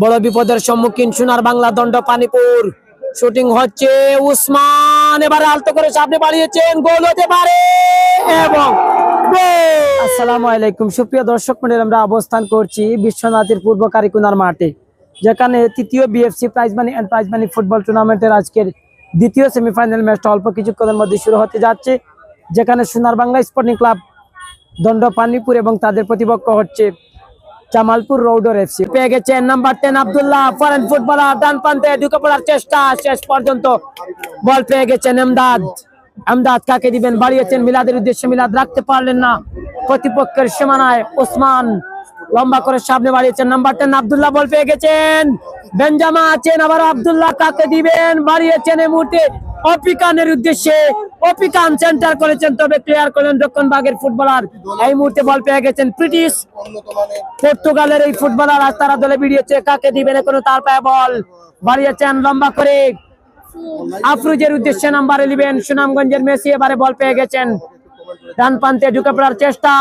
বড় বিপদের সম্মুখীন সোনার বাংলা দণ্ড পানিপুর। শুটিং হচ্ছে উসমান, এবারে আলতো করে সামনে বাড়িয়েছেন, গোল হতে পারে এবং আসসালামু আলাইকুম। সুপ্রিয় দর্শক মন্ডলী আমরা অবস্থান করছি বিশ্বনাথের পূর্ব কারিকুনার মাঠে, যেখানে তৃতীয় BFC prize money and prize money football টুর্নামেন্টের আজকের দ্বিতীয় সেমিফাইনাল ম্যাচটা অল্প কিছুক্ষণের মধ্যে শুরু হতে যাচ্ছে, যেখানে সোনার বাংলা স্পোর্টিং ক্লাব দণ্ড পানিপুর এবং তাদের প্রতিপক্ষ হচ্ছে জামালপুর রৌডর এফসি পেয়ে গেছেন number ten Abdullah foreign footballer ডান প্রান্তে ঢুকে পড়ার চেষ্টা, শেষ পর্যন্ত বল পেয়ে গেছেন এমদাদ। এমদাদ কাকে দিবেন? বাড়িয়েছেন মিলাদের উদ্দেশ্যে, মিলাদ রাখতে পারলেন না। প্রতিপক্ষের সীমানায় ওসমান লম্বা করে সামনে বাড়িয়েছেন নাম্বার টেন আবদুল্লাহ, বল পেয়ে গেছেন। বেঞ্জামা আছেন, আবার আব্দুল্লাহ কাকে দিবেন? বাড়িয়েছেন এই মুহূর্তে। অপিকানের উদ্দেশ্যে অপিকান সেন্টার করেছেন, তবে ক্লিয়ার করলেন দক্ষিণ বাগের ফুটবলার এই মুহূর্তে বল পেয়ে গেছেন ব্রিটিশ। পর্তুগালের এই ফুটবলার আজ তারা দলে বেরিয়েছে কাকে দিবেন এখনও তার পায়ে বল? বাড়িয়েছেন লম্বা করে। আফরুজের উদ্দেশ্যে নাম্বারে ইলেভেন সুনামগঞ্জের মেসি, এবারে বল পেয়ে গেছেন। ডান প্রান্তে ঢুকে পড়ার চেষ্টা।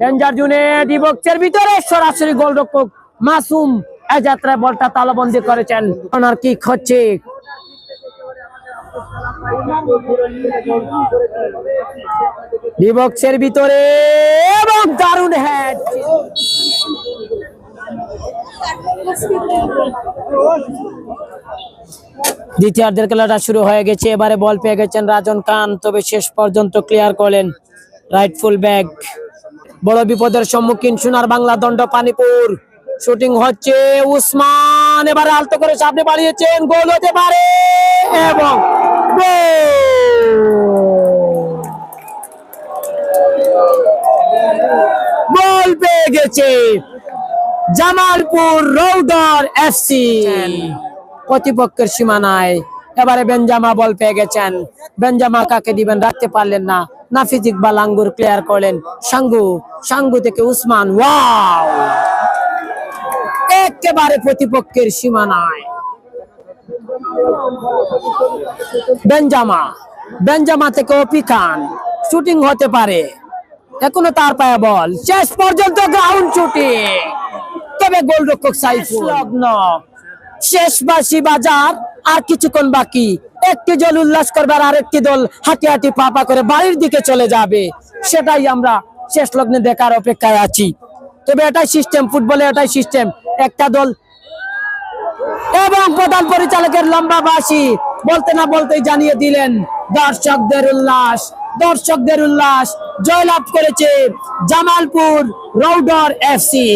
ডেঞ্জার জুনে ডিবক্সের ভিতরে সরাসরি গোলরক্ষক মাসুম এই যাত্রায় বলটা তালাবন্দি করেছেন। ওনার কি হচ্ছে ডিবক্সের ভিতরে এবং দারুণ হ্যাড দ্বিতীয়ার্ধের খেলাটা শুরু হয়ে গেছে, এবারে বল পেয়ে গেছেন রাজন খান, তবে শেষ পর্যন্ত ক্লিয়ার করলেন রাইটফুল ব্যাগ বড় বিপদের সম্মুখীন সোনার বাংলা দণ্ড পানিপুর। শুটিং হচ্ছে উসমান, এবারে আলতো করে সামনে বাড়িয়েছেন গোল হতে পারে, এবং গোল পেয়ে গেছে জামালপুর রৌডর এফসি। প্রতিপক্ষের সীমানায় এবারে বেঞ্জামা বল পেয়ে গেছেন। বেঞ্জামা কাকে দিবেন রাখতে পারলেন না। নাফিজ ইকবাল আঙ্গুর ক্লিয়ার করলেন। সাঙ্গু সাঙ্গু থেকে উসমান ওয়াও একেবারে প্রতিপক্ষের সীমানায়। বেঞ্জামা বেঞ্জামা থেকে অপি খান শুটিং হতে পারে। এখনও তার পায়ে বল। শেষ পর্যন্ত গ্রাউন্ড শুটিং তবে গোলরক্ষক সাইফুল। লগ্ন শেষ বাসি বাজার। আর কিছুক্ষণ বাকি। একটি দল উল্লাস করবে আর আরেকটি দল হাঁটি হাঁটি পাপা করে বাড়ির দিকে চলে যাবে। সেটাই আমরা শেষ লগ্নে দেখার অপেক্ষায় আছি। তবে এটাই সিস্টেম ফুটবলে এটাই সিস্টেম একটা দল এবং প্রধান পরিচালকের লম্বা বাসি বলতে না বলতেই জানিয়ে দিলেন, দর্শকদের উল্লাস দর্শকদের উল্লাস জয়লাভ করেছে জামালপুর রৌডর এফসি।